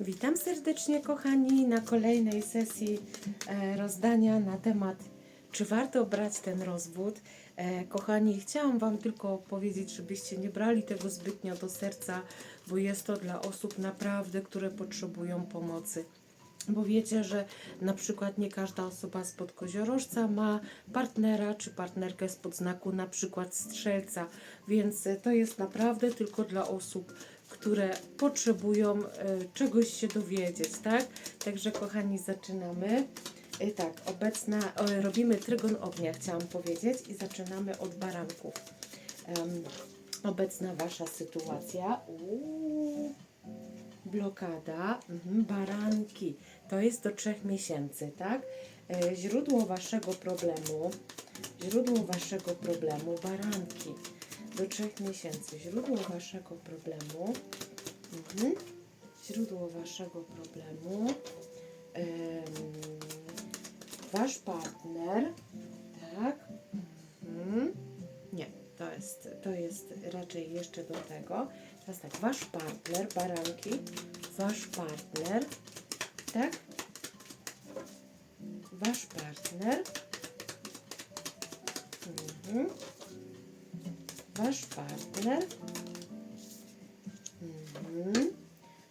Witam serdecznie, kochani, na kolejnej sesji e, rozdania na temat, czy warto brać ten rozwód. E, kochani, chciałam Wam tylko powiedzieć, żebyście nie brali tego zbytnio do serca, bo jest to dla osób naprawdę, które potrzebują pomocy. Bo wiecie, że na przykład nie każda osoba spod koziorożca ma partnera czy partnerkę spod znaku na przykład strzelca, więc e, to jest naprawdę tylko dla osób, które potrzebują e, czegoś się dowiedzieć, tak? Także kochani, zaczynamy. E, tak, obecna, robimy trygon ognia, chciałam powiedzieć i zaczynamy od baranków. Em, obecna Wasza sytuacja. Uuu, blokada, mhm, baranki. To jest do trzech miesięcy, tak? E, źródło Waszego problemu, źródło Waszego problemu, baranki do trzech miesięcy. Źródło Waszego problemu, mhm, źródło Waszego problemu, em, Wasz partner, tak? Mhm. Nie, to jest, to jest raczej jeszcze do tego. Teraz tak, wasz partner, baranki, wasz partner, tak? Wasz partner, mhm. Wasz partner, mhm.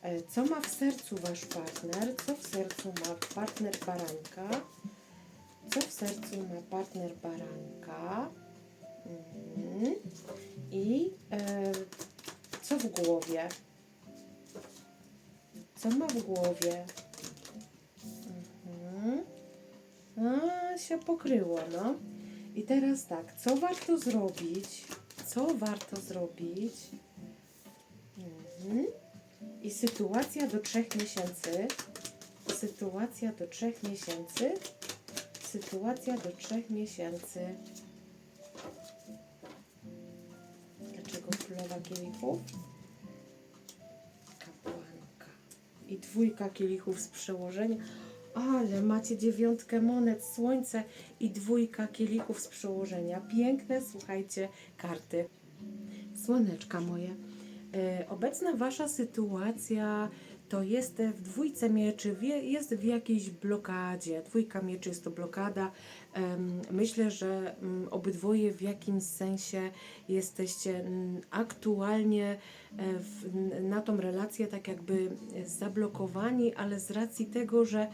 E, Co ma w sercu wasz partner? Co w sercu ma partner baranka? Co w sercu ma partner baranka? Mhm. I e, co w głowie? Co ma w głowie? Mhm. A, się pokryło, no. I teraz tak, co warto zrobić? Co warto zrobić? Mhm. I sytuacja do trzech miesięcy. Sytuacja do trzech miesięcy. Sytuacja do trzech miesięcy. Dlaczego królowa kielichów? Kapłanka. I dwójka kielichów z przełożenia. Ale macie dziewiątkę monet, słońce i dwójka kielichów z przełożenia. Piękne, słuchajcie, karty. Słoneczka moje. E, obecna Wasza sytuacja to jest w dwójce mieczy, jest w jakiejś blokadzie. Dwójka mieczy jest to blokada. Myślę, że mm, obydwoje w jakimś sensie jesteście mm, aktualnie e, na tą relację tak jakby zablokowani, ale z racji tego, że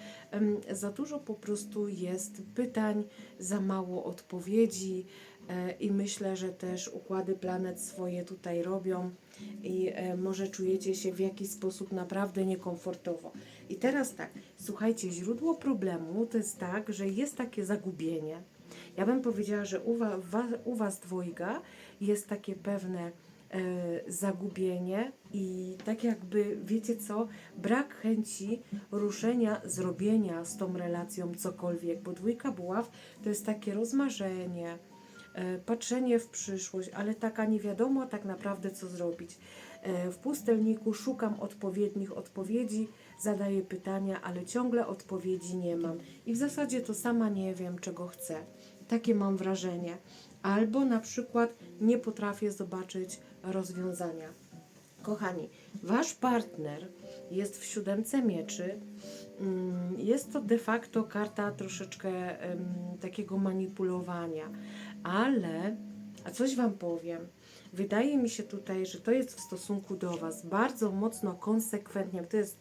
za dużo po prostu jest pytań, za mało odpowiedzi i myślę, że też układy planet swoje tutaj robią i e, może czujecie się w jakiś sposób naprawdę niekomfortowo. I teraz tak, słuchajcie, źródło problemu to jest tak, że jest takie zagubienie. Ja bym powiedziała, że u, wa, wa, u Was dwojga jest takie pewne e, zagubienie i tak jakby, wiecie co, brak chęci ruszenia, zrobienia z tą relacją cokolwiek, bo dwójka buław to jest takie rozmarzenie, e, patrzenie w przyszłość, ale taka nie wiadomo tak naprawdę co zrobić. E, W pustelniku szukam odpowiednich odpowiedzi, zadaję pytania, ale ciągle odpowiedzi nie mam. I w zasadzie to sama nie wiem, czego chcę. Takie mam wrażenie. Albo na przykład nie potrafię zobaczyć rozwiązania. Kochani, wasz partner jest w siódemce mieczy. Mm, Jest to de facto karta troszeczkę takiego manipulowania, ale, a coś Wam powiem, wydaje mi się tutaj, że to jest w stosunku do Was bardzo mocno konsekwentnie, to jest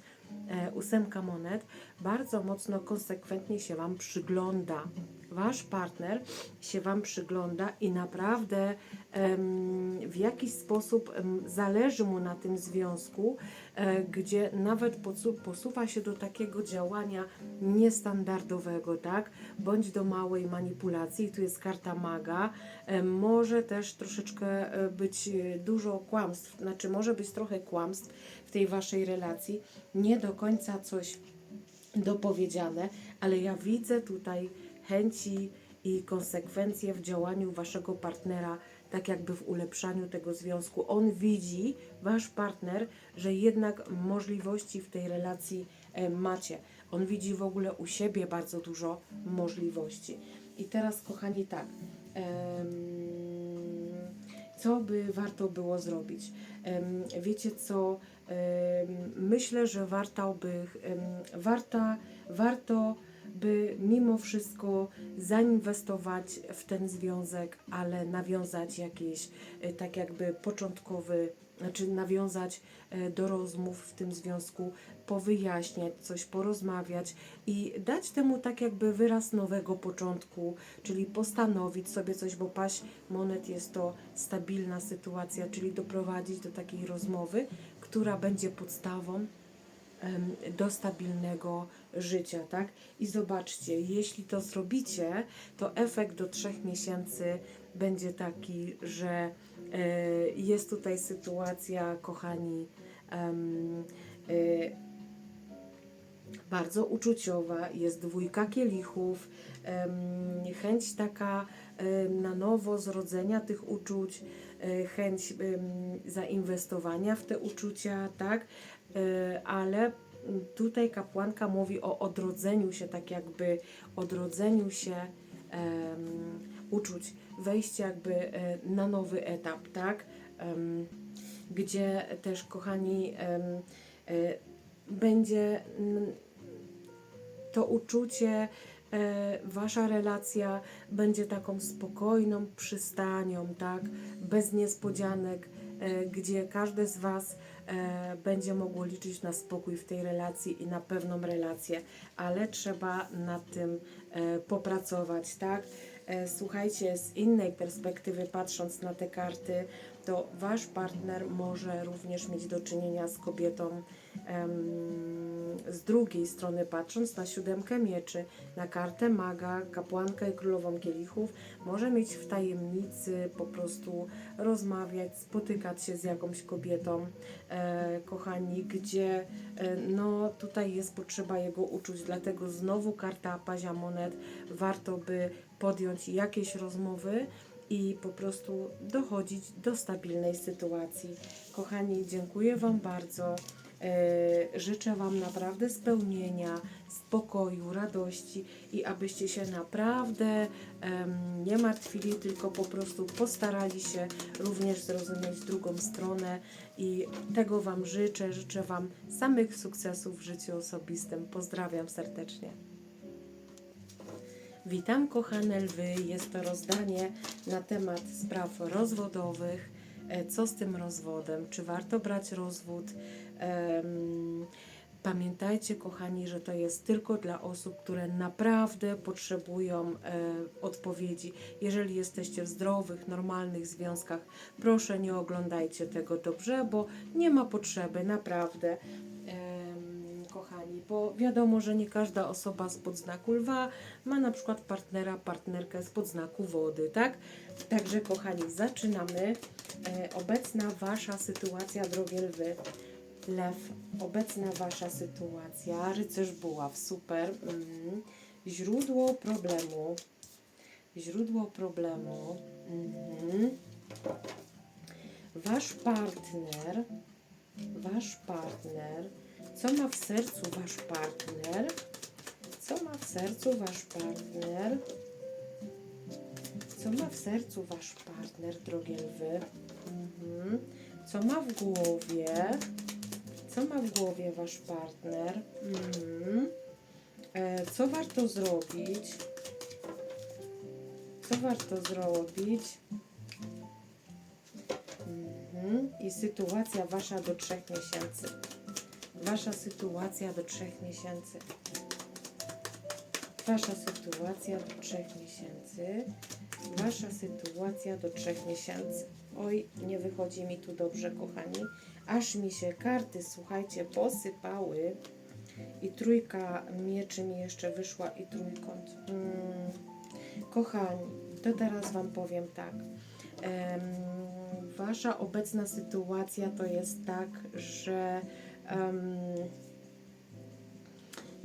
e, ósemka monet, bardzo mocno konsekwentnie się Wam przygląda. Wasz partner się Wam przygląda i naprawdę w jakiś sposób zależy mu na tym związku, e, gdzie nawet posu- posuwa się do takiego działania niestandardowego, tak? Bądź do małej manipulacji. Tu jest karta maga. E, Może też troszeczkę e, być dużo kłamstw, znaczy może być trochę kłamstw w tej waszej relacji. Nie do końca coś dopowiedziane, ale ja widzę tutaj chęci i konsekwencje w działaniu waszego partnera, tak jakby w ulepszaniu tego związku. On widzi, wasz partner, że jednak możliwości w tej relacji e, macie. On widzi w ogóle u siebie bardzo dużo możliwości. I teraz, kochani, tak. co by warto było zrobić? Wiecie co, myślę, że warto by, warta, warto by mimo wszystko zainwestować w ten związek, ale nawiązać jakiś e, tak jakby początkowy, znaczy nawiązać e, do rozmów w tym związku, powyjaśniać coś, porozmawiać i dać temu tak jakby wyraz nowego początku, czyli postanowić sobie coś, bo paść monet jest to stabilna sytuacja, czyli doprowadzić do takiej rozmowy, która będzie podstawą do stabilnego życia, tak? I zobaczcie, jeśli to zrobicie, to efekt do trzech miesięcy będzie taki, że e, jest tutaj sytuacja, kochani, e, bardzo uczuciowa, jest dwójka kielichów, chęć taka em, na nowo zrodzenia tych uczuć, e, chęć em, zainwestowania w te uczucia, tak? E, Ale tutaj kapłanka mówi o odrodzeniu się, tak jakby odrodzeniu się em, uczuć, wejście jakby e, na nowy etap, tak? Em, gdzie też, kochani, e, będzie to uczucie, e, wasza relacja będzie taką spokojną przystanią, tak? Bez niespodzianek, gdzie każde z was e, będzie mogło liczyć na spokój w tej relacji i na pewną relację, ale trzeba nad tym e, popracować, tak? E, Słuchajcie, z innej perspektywy patrząc na te karty, to wasz partner może również mieć do czynienia z kobietą z drugiej strony patrząc na siódemkę mieczy, na kartę maga, kapłankę i królową kielichów, może mieć w tajemnicy po prostu rozmawiać, spotykać się z jakąś kobietą, e, kochani, gdzie e, no tutaj jest potrzeba jego uczuć, dlatego znowu karta pazia monet, warto by podjąć jakieś rozmowy, i po prostu dochodzić do stabilnej sytuacji. Kochani, dziękuję Wam bardzo. E, życzę Wam naprawdę spełnienia, spokoju, radości i abyście się naprawdę nie martwili, tylko po prostu postarali się również zrozumieć drugą stronę i tego Wam życzę. Życzę Wam samych sukcesów w życiu osobistym. Pozdrawiam serdecznie. Witam kochane lwy, jest to rozdanie na temat spraw rozwodowych. E, Co z tym rozwodem? Czy warto brać rozwód? Pamiętajcie, kochani, że to jest tylko dla osób, które naprawdę potrzebują e, odpowiedzi. Jeżeli jesteście w zdrowych, normalnych związkach, proszę nie oglądajcie tego dobrze, bo nie ma potrzeby, naprawdę. Kochani, bo wiadomo, że nie każda osoba z podznaku lwa ma na przykład partnera, partnerkę z podznaku wody, tak? Także, kochani, zaczynamy. E, obecna Wasza sytuacja, drogie lwy. Lew, obecna Wasza sytuacja, rycerz buław, super. Mm. Źródło problemu. Źródło problemu. Mhm. Wasz partner, wasz partner, co ma w sercu wasz partner? Co ma w sercu wasz partner? Co ma w sercu wasz partner, drogie lwy? Mhm. Co ma w głowie? Co ma w głowie wasz partner? Mhm. E, co warto zrobić? Co warto zrobić? Mhm. I sytuacja wasza do trzech miesięcy. Wasza sytuacja do trzech miesięcy. Wasza sytuacja do trzech miesięcy. Wasza sytuacja do trzech miesięcy. Oj, nie wychodzi mi tu dobrze, kochani. Aż mi się karty, słuchajcie, posypały. I trójka mieczy mi jeszcze wyszła i trójkąt. Mm. Kochani, to teraz Wam powiem tak. Em, wasza obecna sytuacja to jest tak, że em,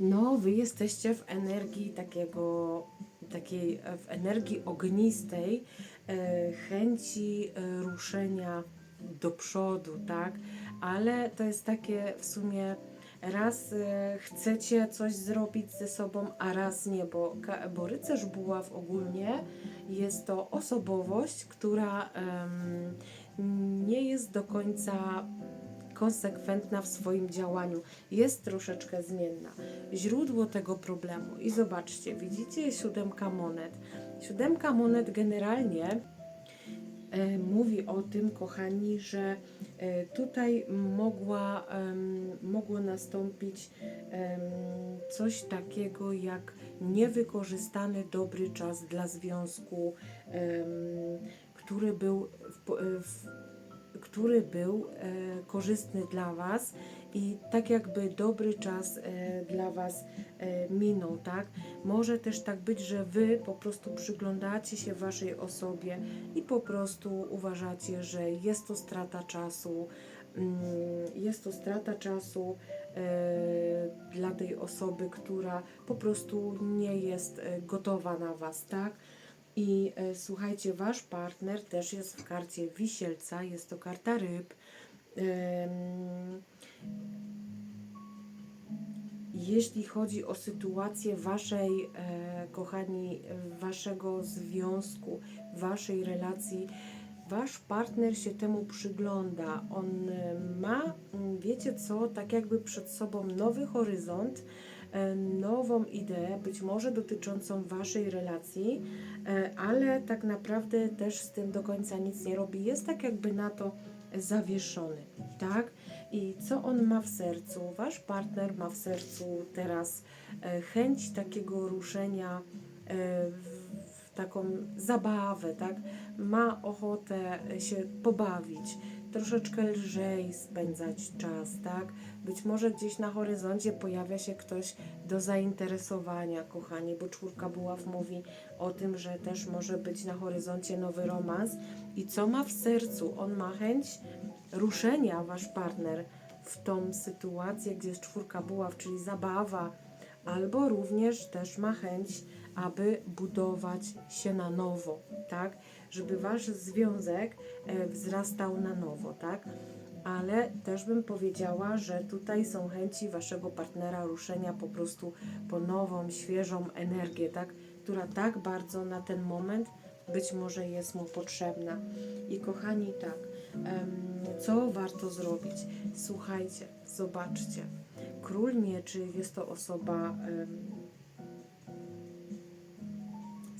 no, wy jesteście w energii takiego, takiej, w energii ognistej, e, chęci e, ruszenia do przodu, tak? Ale to jest takie w sumie raz e, chcecie coś zrobić ze sobą, a raz nie, bo, bo rycerz buław ogólnie jest to osobowość, która nie jest do końca konsekwentna w swoim działaniu. Jest troszeczkę zmienna. Źródło tego problemu. I zobaczcie, widzicie siódemka monet. Siódemka monet generalnie mówi o tym, kochani, że e, tutaj mogła, mogło nastąpić coś takiego jak niewykorzystany dobry czas dla związku, który był, e, który był e, korzystny dla Was i tak jakby dobry czas e, dla Was e, minął, tak? Może też tak być, że Wy po prostu przyglądacie się Waszej osobie i po prostu uważacie, że jest to strata czasu, mm, jest to strata czasu e, dla tej osoby, która po prostu nie jest gotowa na Was, tak? I słuchajcie, wasz partner też jest w karcie wisielca, jest to karta ryb. Jeśli chodzi o sytuację waszej, e, kochani, waszego związku, waszej relacji, wasz partner się temu przygląda. On e, ma, mm, wiecie co, tak jakby przed sobą nowy horyzont, e, nową ideę, być może dotyczącą waszej relacji, ale tak naprawdę też z tym do końca nic nie robi. Jest tak jakby na to zawieszony, tak? I co on ma w sercu? Wasz partner ma w sercu teraz e, chęć takiego ruszenia e, w, w taką zabawę, tak? Ma ochotę się pobawić, troszeczkę lżej spędzać czas, tak? Być może gdzieś na horyzoncie pojawia się ktoś do zainteresowania, kochani, bo czwórka buław mówi o tym, że też może być na horyzoncie nowy romans. I co ma w sercu? On ma chęć ruszenia, wasz partner, w tą sytuację, gdzie jest czwórka buław, czyli zabawa, albo również też ma chęć, aby budować się na nowo, tak? Żeby wasz związek e, wzrastał na nowo, tak? Ale też bym powiedziała, że tutaj są chęci waszego partnera ruszenia po prostu po nową, świeżą energię, tak? Która tak bardzo na ten moment być może jest mu potrzebna. I kochani, tak, co warto zrobić? Słuchajcie, zobaczcie. Król mieczy jest to osoba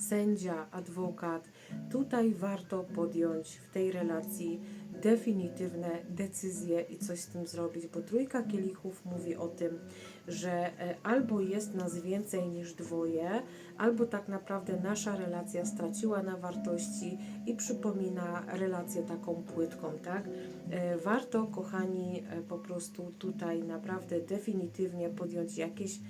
sędzia, adwokat. Tutaj warto podjąć w tej relacji definitywne decyzje i coś z tym zrobić, bo trójka kielichów mówi o tym, że e, albo jest nas więcej niż dwoje, albo tak naprawdę nasza relacja straciła na wartości i przypomina relację taką płytką, tak? E, Warto, kochani, e, po prostu tutaj naprawdę definitywnie podjąć jakieś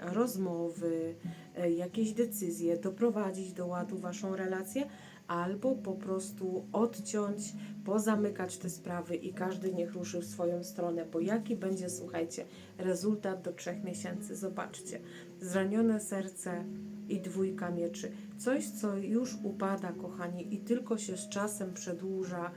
rozmowy, e, jakieś decyzje, doprowadzić do ładu waszą relację, albo po prostu odciąć, pozamykać te sprawy i każdy niech ruszy w swoją stronę, bo jaki będzie, słuchajcie, rezultat do trzech miesięcy, zobaczcie, zranione serce i dwójka mieczy, coś, co już upada, kochani, i tylko się z czasem przedłuża,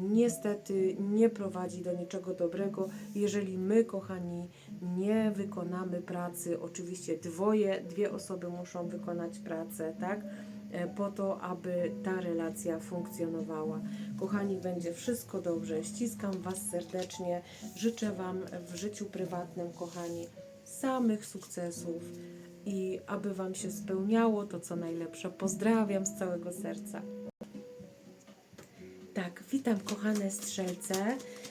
niestety nie prowadzi do niczego dobrego, jeżeli my, kochani, nie wykonamy pracy. Oczywiście dwoje, dwie osoby muszą wykonać pracę, tak? E, Po to, aby ta relacja funkcjonowała. Kochani, będzie wszystko dobrze. Ściskam Was serdecznie. Życzę Wam w życiu prywatnym, kochani, samych sukcesów i aby Wam się spełniało to, co najlepsze. Pozdrawiam z całego serca. Tak, witam kochane strzelce.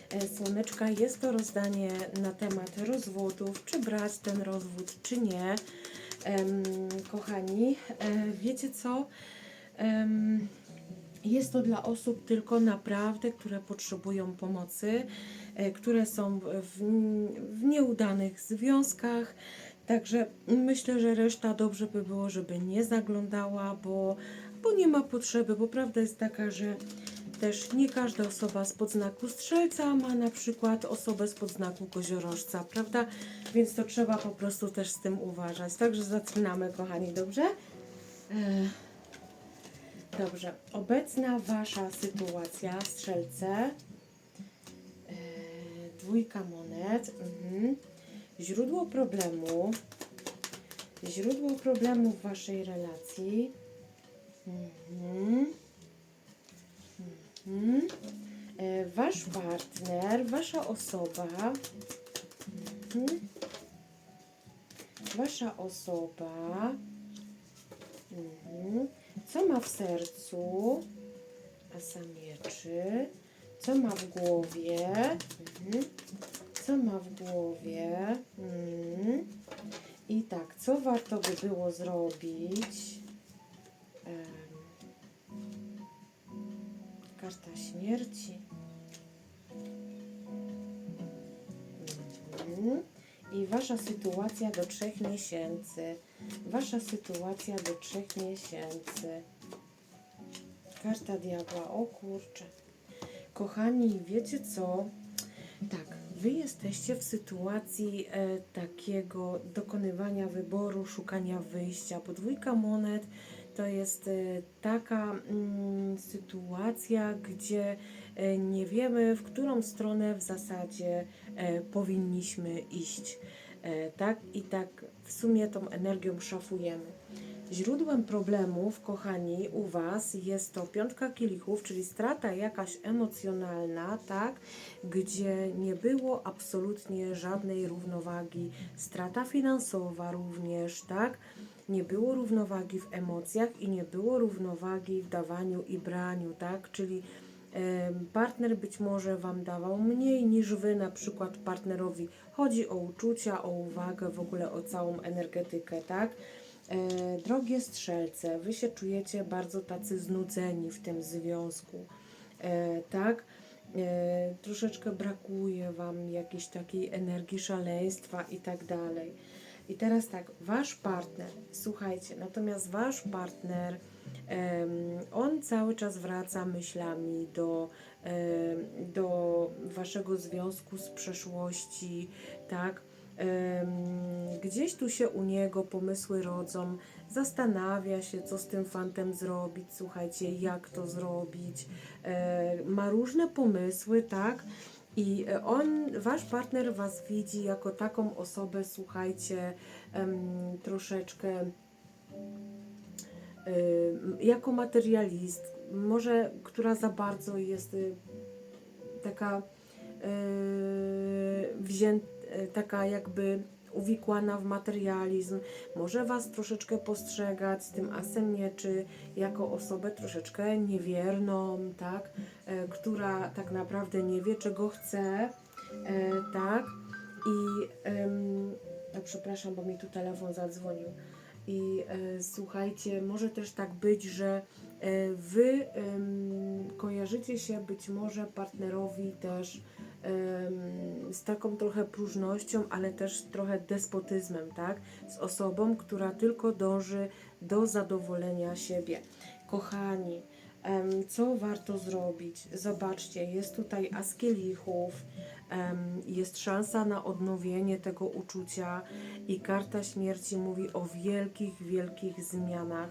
E, Słoneczka, jest to rozdanie na temat rozwodów, czy brać ten rozwód, czy nie. Kochani, e, wiecie co? Jest to dla osób tylko naprawdę, które potrzebują pomocy, e, które są w, w nieudanych związkach. Także myślę, że reszta dobrze by było, żeby nie zaglądała, bo, bo nie ma potrzeby, bo prawda jest taka, że też nie każda osoba z podznaku strzelca ma na przykład osobę z podznaku koziorożca, prawda? Więc to trzeba po prostu też z tym uważać. Także zaczynamy, kochani, dobrze? E, Dobrze. Obecna Wasza sytuacja, strzelce. E, Dwójka monet. Mhm. Źródło problemu. Źródło problemu w Waszej relacji. Mhm. E, Wasz partner, wasza osoba. Mhm. Wasza osoba. Mhm. Co ma w sercu? Asa mieczy. Co ma w głowie? Mhm. Co ma w głowie? Mhm. I tak, co warto by było zrobić? Śmierci. Mhm. I wasza sytuacja do trzech miesięcy. Wasza sytuacja do trzech miesięcy. Karta diabła. O kurczę. Kochani, wiecie co? Tak, wy jesteście w sytuacji e, takiego dokonywania wyboru, szukania wyjścia. Podwójka monet to jest e, taka mm, sytuacja, gdzie e, nie wiemy, w którą stronę w zasadzie e, powinniśmy iść. Tak i tak w sumie tą energią szafujemy. Źródłem problemów, kochani, u Was jest to piątka kielichów, czyli strata jakaś emocjonalna, tak, gdzie nie było absolutnie żadnej równowagi, strata finansowa również, tak, nie było równowagi w emocjach i nie było równowagi w dawaniu i braniu, tak, czyli partner być może Wam dawał mniej niż Wy, na przykład partnerowi. Chodzi o uczucia, o uwagę, w ogóle o całą energetykę, tak? E, drogie strzelce, Wy się czujecie bardzo tacy znudzeni w tym związku, e, tak? E, troszeczkę brakuje Wam jakiejś takiej energii szaleństwa i tak dalej. I teraz tak, Wasz partner, słuchajcie, natomiast Wasz partner, on cały czas wraca myślami do, do Waszego związku z przeszłości, tak? Gdzieś tu się u niego pomysły rodzą, zastanawia się, co z tym fantem zrobić, słuchajcie, jak to zrobić. E, ma różne pomysły, tak? I e, on, wasz partner was widzi jako taką osobę, słuchajcie, troszeczkę jako materialist, może która za bardzo jest y, taka yy, wzię, y, taka jakby uwikłana w materializm, może Was troszeczkę postrzegać z tym asem mieczy jako osobę troszeczkę niewierną, tak, e, która tak naprawdę nie wie czego chce, e, tak, i a przepraszam, bo mi tu telefon zadzwonił. I e, słuchajcie, może też tak być, że e, wy kojarzycie się być może partnerowi też z taką trochę próżnością, ale też trochę despotyzmem, tak? Z osobą, która tylko dąży do zadowolenia siebie. Kochani, co warto zrobić? Zobaczcie, jest tutaj as kielichów, jest szansa na odnowienie tego uczucia i karta śmierci mówi o wielkich, wielkich zmianach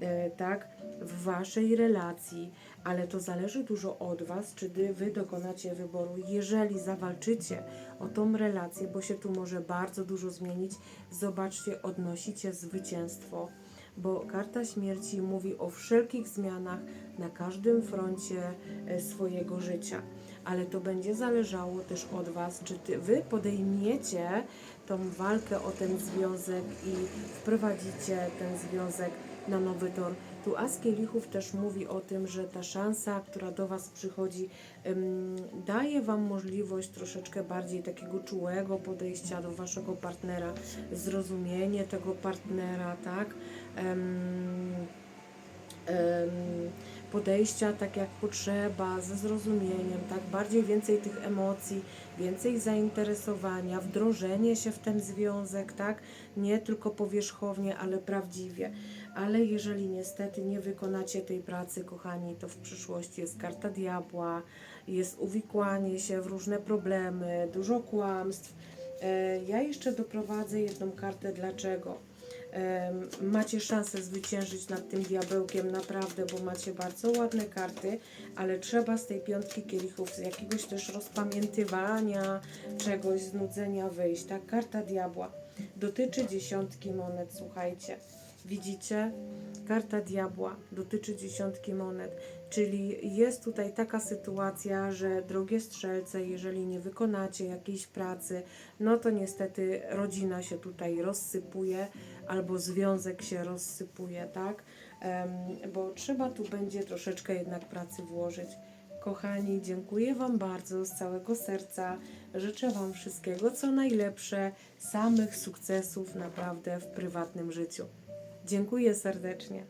e, tak, w waszej relacji, ale to zależy dużo od was, czy wy- dokonacie wyboru. Jeżeli zawalczycie o tą relację, bo się tu może bardzo dużo zmienić, zobaczcie, odnosicie zwycięstwo, bo karta śmierci mówi o wszelkich zmianach na każdym froncie e, swojego życia. Ale to będzie zależało też od Was, czy ty, Wy podejmiecie tą walkę o ten związek i wprowadzicie ten związek na nowy tor. Tu As Kielichów też mówi o tym, że ta szansa, która do Was przychodzi, daje Wam możliwość troszeczkę bardziej takiego czułego podejścia do Waszego partnera, zrozumienie tego partnera, tak? Podejścia tak jak potrzeba, ze zrozumieniem, tak bardziej więcej tych emocji, więcej zainteresowania, wdrożenie się w ten związek, tak, nie tylko powierzchownie, ale prawdziwie. Ale jeżeli niestety nie wykonacie tej pracy, kochani, to w przyszłości jest karta diabła, jest uwikłanie się w różne problemy, dużo kłamstw. E, Ja jeszcze doprowadzę jedną kartę, dlaczego em, macie szansę zwyciężyć nad tym diabełkiem naprawdę, bo macie bardzo ładne karty, ale trzeba z tej piątki kielichów, z jakiegoś też rozpamiętywania czegoś, znudzenia wyjść. Tak, karta diabła dotyczy dziesiątki monet, słuchajcie. Widzicie? Karta diabła dotyczy dziesiątki monet, czyli jest tutaj taka sytuacja, że drogie strzelce, jeżeli nie wykonacie jakiejś pracy, no to niestety rodzina się tutaj rozsypuje albo związek się rozsypuje, tak? Bo trzeba tu będzie troszeczkę jednak pracy włożyć. Kochani, dziękuję Wam bardzo z całego serca. Życzę Wam wszystkiego co najlepsze, samych sukcesów naprawdę w prywatnym życiu. Dziękuję serdecznie.